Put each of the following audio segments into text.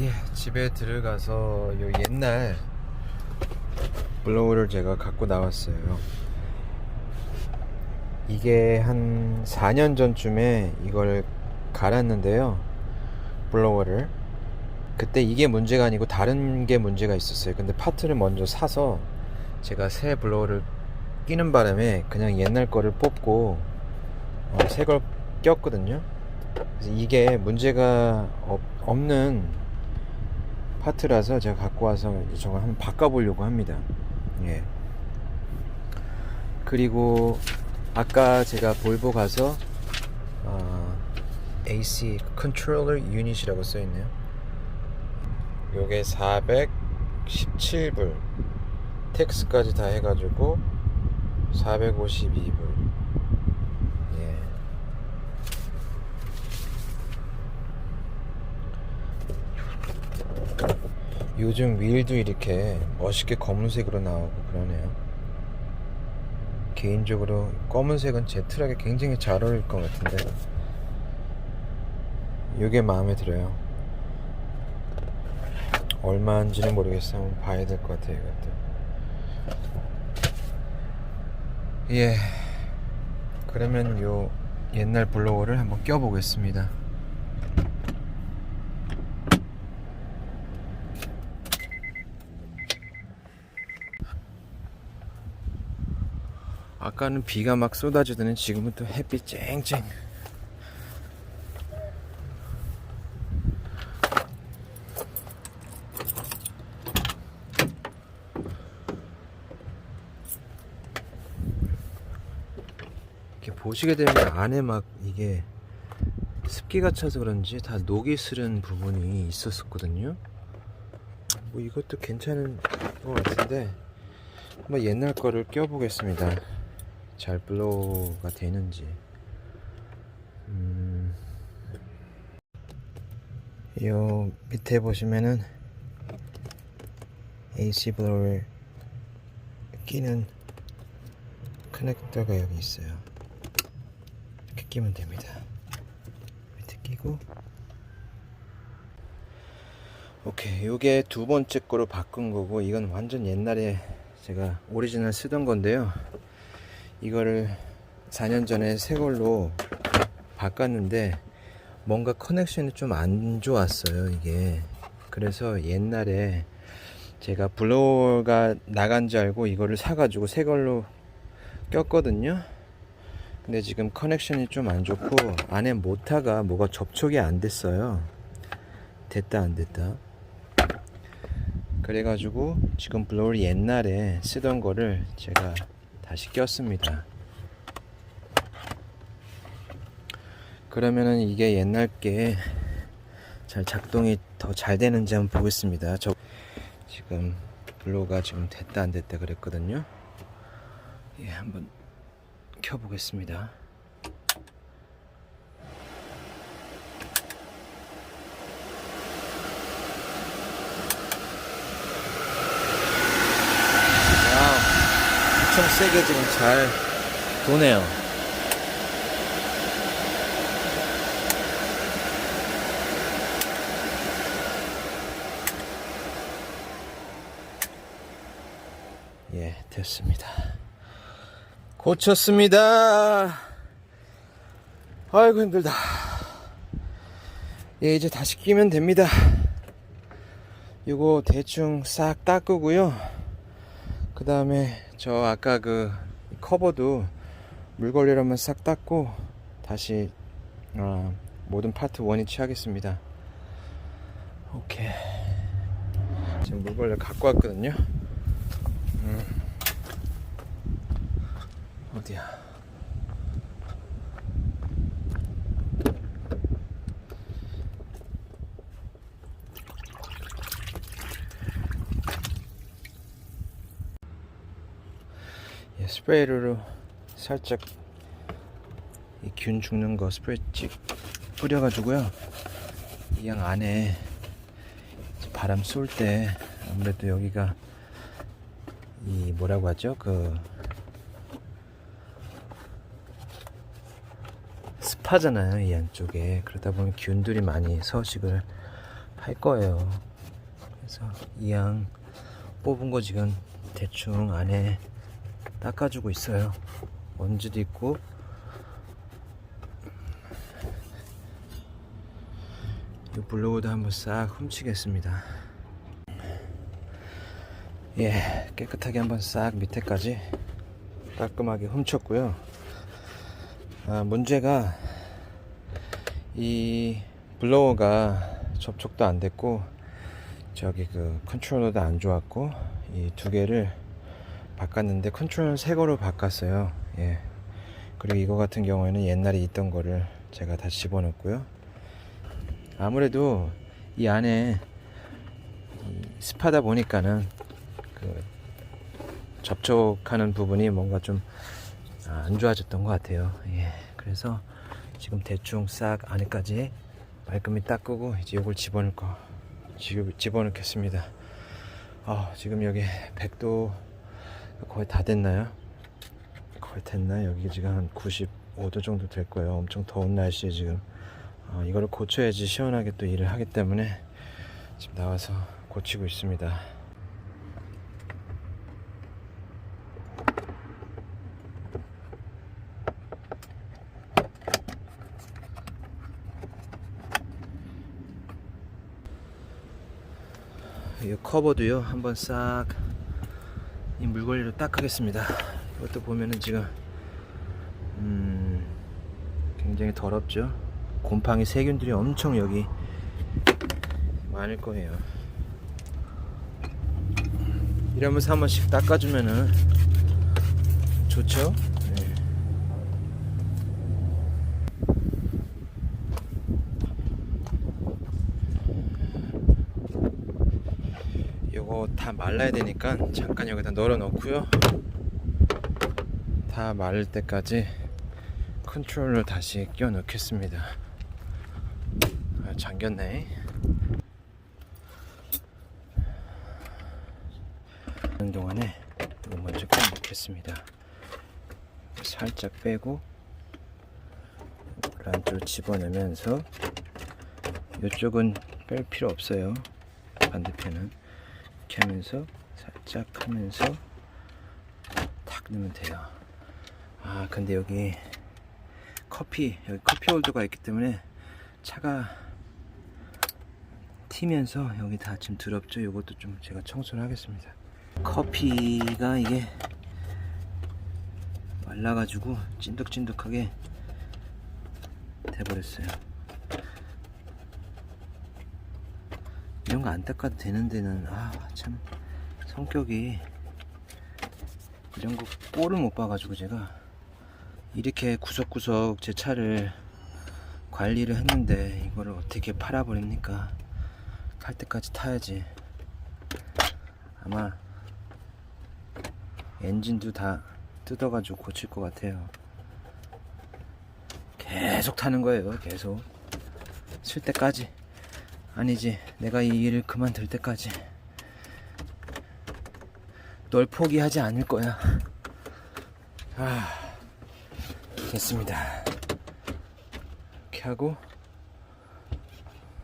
예, 집에 들어가서 요 옛날 블로우를 제가 갖고 나왔어요. 이게 한 4년 전쯤에 이걸 갈았는데요. 블로워를. 그때 이게 문제가 아니고 다른 게 문제가 있었어요. 근데 파트를 먼저 사서 제가 새 블로워를 끼는 바람에 그냥 옛날 거를 뽑고 어, 새걸 꼈거든요. 그래서 이게 문제가 없, 없는 파트라서 제가 갖고 와서 저걸 한번 바꿔보려고 합니다. 예. 그리고 아까 제가 볼보 가서 어, AC 컨트롤러 유닛이라고 써 있네요. 요게 417불 텍스까지 다 해가지고 452불. 예. 요즘 윌도 이렇게 멋있게 검은색으로 나오고 그러네요. 개인적으로 검은색은 제 트랙에 굉장히 잘 어울릴 것 같은데 이게 마음에 들어요. 얼마인지는 모르겠어요. 봐야 될 것 같아요. 이것도. 예. 그러면 요 옛날 블로워를 한번 껴보겠습니다. 아까는 비가 막 쏟아지더니 지금은 또 햇빛 쨍쨍. 보시게 되면 안에 막 이게 습기가 차서 그런지 다 녹이 슬은 부분이 있었었거든요. 뭐 이것도 괜찮은 것 같은데 한번 옛날 거를 껴보겠습니다. 잘 블로우가 되는지. 음, 요 밑에 보시면은 AC 블로우를 끼는 커넥터가 여기 있어요. 이렇게 끼면 됩니다. 밑에 끼고 오케이 요게 두 번째 거로 바꾼 거고 이건 완전 옛날에 제가 오리지널 쓰던 건데요 이거를 4년 전에 새 걸로 바꿨는데 뭔가 커넥션이 좀 안 좋았어요 이게. 그래서 옛날에 제가 블로워가 나간 줄 알고 이거를 사가지고 새 걸로 꼈거든요. 근데 지금 커넥션이 좀 안 좋고 안에 모타가 뭐가 접촉이 안 됐어요. 됐다 안 됐다. 그래가지고 지금 블로우를 옛날에 쓰던 거를 제가 다시 꼈습니다. 그러면은 이게 옛날 게 잘 작동이 더 잘 되는지 한번 보겠습니다. 저 지금 블로우가 지금 됐다 안 됐다 그랬거든요. 예, 한번 켜보겠습니다. 와우, 엄청 세게 지금 잘 도네요. 예, 됐습니다. 고쳤습니다. 아이고, 힘들다. 예, 이제 다시 끼면 됩니다. 이거 대충 싹 닦으고요. 그 다음에 저 아까 그 커버도 물걸레로 한번 싹 닦고 다시 어, 모든 파트 원위치 하겠습니다. 오케이. 지금 물걸레 갖고 왔거든요. 음. 어디야? 예, 스프레이로 살짝 이균 죽는 거 스프레이 찍 뿌려가지고요. 이 양 안에 바람 쏠 때 아무래도 여기가 이 뭐라고 하죠? 그 습하잖아요 이 안쪽에 그러다 보면 균들이 많이 서식을 팔 거예요. 그래서 이 양 뽑은 거 지금 대충 안에 닦아주고 있어요. 먼지도 있고 이 블로우도 한번 싹 훔치겠습니다. 예, 깨끗하게 한번 싹 밑에까지 깔끔하게 훔쳤고요. 아, 문제가 이 블로워가 접촉도 안 됐고 저기 그 컨트롤러도 안 좋았고 이 두 개를 바꿨는데 컨트롤러 새 거로 바꿨어요. 예. 그리고 이거 같은 경우에는 옛날에 있던 거를 제가 다시 집어넣었고요. 아무래도 이 안에 이 습하다 보니까는 그 접촉하는 부분이 뭔가 좀 안 좋아졌던 것 같아요. 예. 그래서 지금 대충 싹 안에까지 말끔히 닦고 이제 이걸 집어넣을 거 지금 집어넣겠습니다. 아, 지금 여기 100도 거의 다 됐나요? 거의 됐나? 여기 지금 한 95도 정도 될 거예요. 엄청 더운 날씨에 지금 어, 이거를 고쳐야지 시원하게 또 일을 하기 때문에 지금 나와서 고치고 있습니다. 이 커버도요 한번 싹 이 물걸레로 닦아겠습니다. 이것도 보면은 지금 음 굉장히 더럽죠? 곰팡이 세균들이 엄청 여기 많을 거예요. 이러면서 한 번씩 닦아주면은 좋죠 다 말라야 되니까 잠깐 여기다 널어 놓고요. 다 마를 때까지 컨트롤러 다시 끼워 넣겠습니다. 아, 잠겼네. 하는 동안에 이거 먼저 끼워 넣겠습니다. 살짝 빼고 안쪽으로 집어넣으면서 이쪽은 뺄 필요 없어요. 반대편은 이렇게 하면서 살짝 하면서 탁 넣으면 돼요. 아 근데 여기 커피 여기 커피 홀더가 있기 때문에 차가 튀면서 여기 다 지금 더럽죠? 이것도 좀 제가 청소를 하겠습니다. 커피가 이게 말라가지고 찐득찐득하게 돼버렸어요 이런 거 안 닦아도 되는 데는 아 참 성격이. 이런 거 꼴을 못 봐가지고 제가 이렇게 구석구석 제 차를 관리를 했는데 이거를 어떻게 팔아버립니까? 탈 때까지 타야지. 아마 엔진도 다 뜯어가지고 고칠 것 같아요. 계속 타는 거예요 계속. 쓸 때까지 아니지. 내가 이 일을 그만둘 때까지. 널 포기하지 않을 거야. 아 됐습니다. 이렇게 하고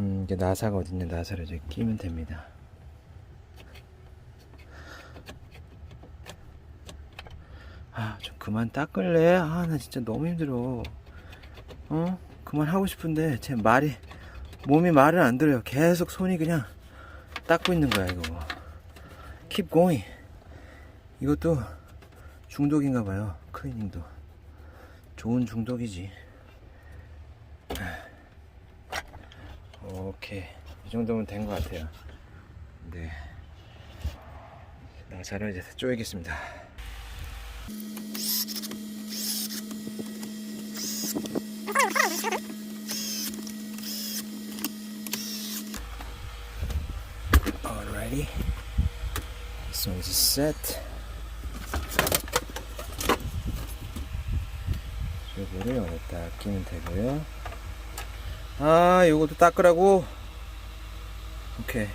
음, 이제 나사가 어딨냐 나사를 이제 끼면 됩니다. 아좀 그만 닦을래? 아 나 진짜 너무 힘들어. 어? 그만 하고 싶은데 제 말이 몸이 말을 안 들어요. 계속 손이 그냥 닦고 있는 거야, 이거. Keep going. 이것도 중독인가 봐요. 클리닝도. 좋은 중독이지. 오케이. 이 정도면 된 것 같아요. 네. 나사를 이제 쪼이겠습니다. Alrighty. This one's set. 요거를 여기다 끼면 되고요. 아, 요것도 닦으라고. 오케이.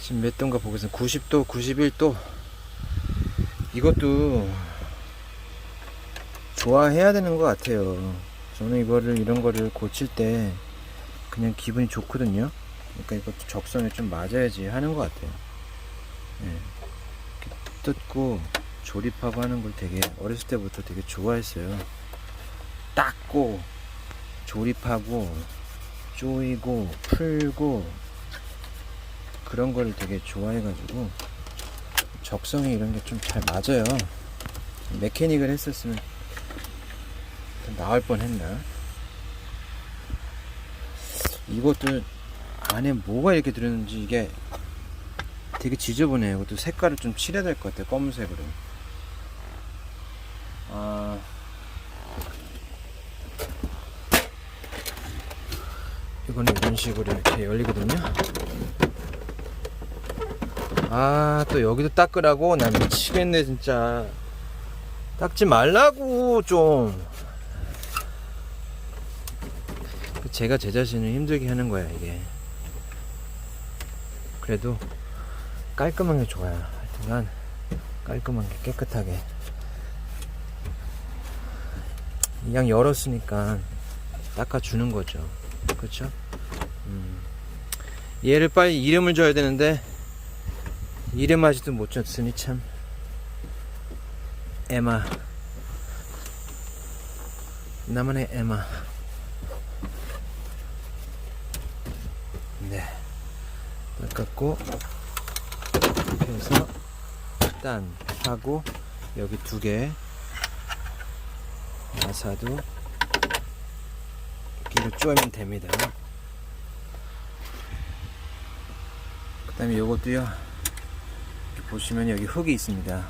지금 몇 도인가 보겠습니다. 90도, 91도. 이것도 좋아해야 되는 것 같아요. 저는 이거를 이런 거를 고칠 때 그냥 기분이 좋거든요. 그러니까 이것도 적성에 좀 맞아야지 하는 것 같아요. 예. 이렇게 뜯고 조립하고 하는 걸 되게 어렸을 때부터 되게 좋아했어요. 닦고 조립하고 조이고 풀고 그런 걸 되게 좋아해가지고 적성에 이런 게 좀 잘 맞아요. 메케닉을 했었으면 더 나을 뻔했나? 이것도 안에 뭐가 이렇게 들었는지 이게 되게 지저분해요. 이것도 색깔을 좀 칠해야 될 것 같아요. 검은색으로. 아. 이거는 이런 식으로 이렇게 열리거든요. 아, 또 여기도 닦으라고? 나 미치겠네, 진짜. 닦지 말라고, 좀. 제가 제 자신을 힘들게 하는 거야, 이게. 그래도 깔끔한 게 좋아요. 하여튼간 깔끔한 게 깨끗하게. 이양 열었으니까 닦아주는 거죠. 그렇죠? 음. 얘를 빨리 이름을 줘야 되는데 이름 아직도 못 줬으니 참 에마 나만의 에마 네 닦았고 이렇게 해서 딴 하고 여기 두 개. 마사도 이렇게 쪼면 됩니다. 그 다음에 요것도요. 보시면 여기 흙이 있습니다.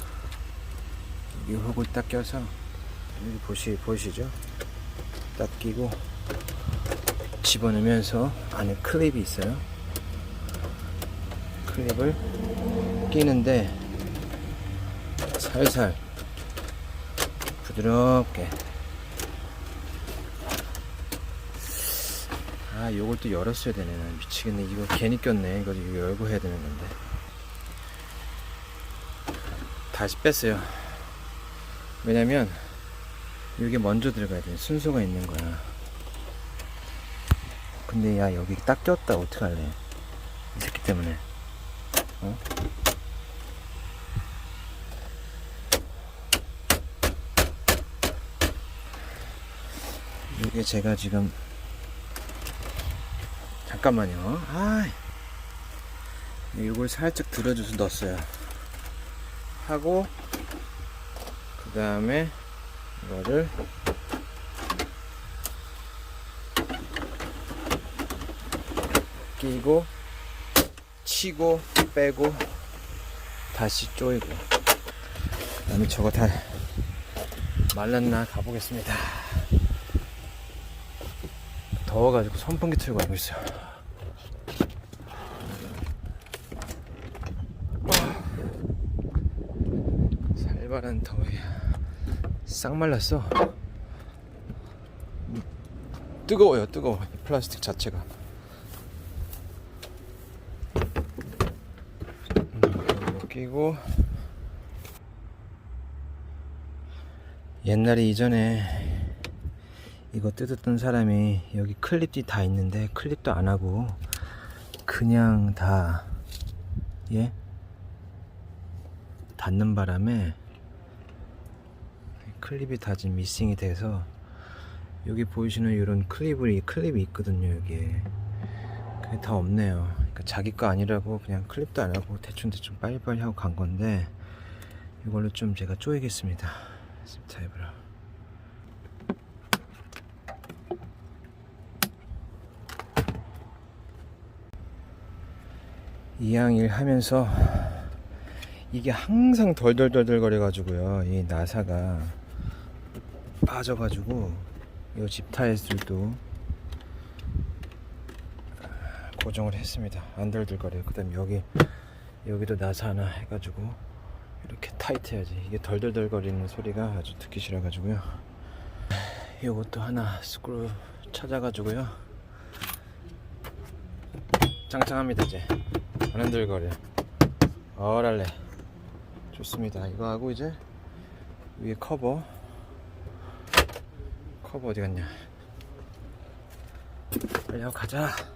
이 흙을 딱 껴서 여기 보시, 보시죠? 딱 끼고 집어넣으면서 안에 클립이 있어요 클립을 끼는데 살살 부드럽게. 아 요걸 또 열었어야 되네. 난 미치겠네. 이거 괜히 꼈네. 이거 이거 열고 해야 되는 건데. 다시 뺐어요. 왜냐면 이게 먼저 들어가야 돼 순서가 있는 거야. 근데 야 여기 딱 꼈다. 어떡할래? 이 새끼 때문에 어? 이게 제가 지금 잠깐만요. 아, 이걸 살짝 들어줘서 넣었어요. 하고 그 다음에 이거를 끼고 치고 빼고 다시 조이고 그다음에 저거 다 말랐나 가보겠습니다. 더워가지고 선풍기 틀고 가고 있어요. 살벌한 더위야. 싹 말랐어. 음, 뜨거워요, 뜨거워. 이 플라스틱 자체가. 음, 끼고. 옛날에 이전에 이거 뜯었던 사람이 여기 클립이 다 있는데 클립도 안 하고 그냥 다 예? 닿는 바람에 클립이 다 지금 미싱이 돼서 여기 보이시는 이런 클립이 클립이 있거든요 여기에 그게 다 없네요 그러니까 자기 거 아니라고 그냥 클립도 안 하고 대충대충 빨리빨리 하고 간 건데 이걸로 좀 제가 쪼이겠습니다 습타입으로 이양일 하면서 이게 항상 덜덜덜덜 거려가지고요. 이 나사가 빠져가지고 이 집 타일들도 고정을 했습니다. 안들들거려요. 그 다음 여기 여기도 나사 하나 해가지고 이렇게 타이트해야지. 이게 덜덜덜거리는 소리가 아주 듣기 싫어가지고요. 이것도 하나 스크루 찾아가지고요. 장착합니다 이제. 안 흔들거려 어랄래. 좋습니다. 이거 하고 이제 위에 커버. 커버 어디 갔냐? 빨리 하고 가자.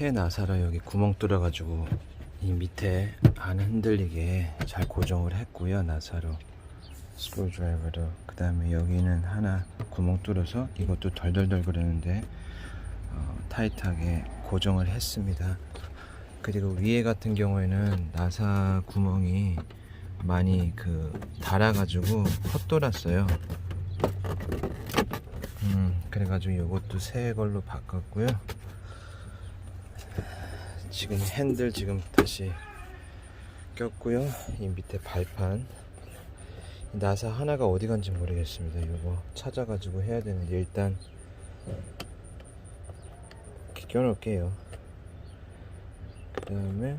새 나사로 여기 구멍 뚫어가지고 이 밑에 안 흔들리게 잘 고정을 했고요 나사로. 스크류 드라이버로 그 다음에 여기는 하나 구멍 뚫어서 이것도 덜덜덜 그러는데 어, 타이트하게 고정을 했습니다. 그리고 위에 같은 경우에는 나사 구멍이 많이 그 달아가지고 헛돌았어요. 음 그래가지고 이것도 새 걸로 바꿨고요. 지금 핸들 지금 다시 꼈고요. 이 밑에 발판 나사 하나가 어디 간지 모르겠습니다. 이거 찾아가지고 해야 되는데 일단 이렇게 껴놓을게요. 그 다음에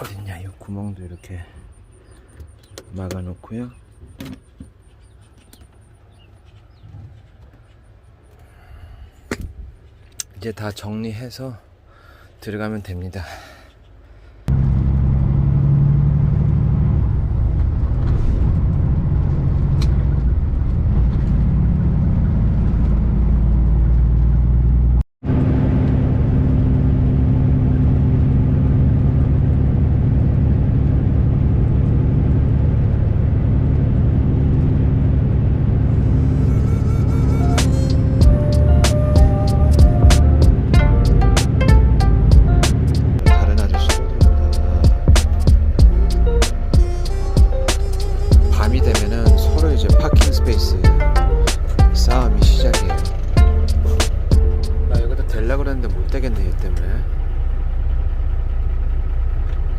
어딨냐 이 구멍도 이렇게 막아놓고요. 이제 다 정리해서 들어가면 됩니다.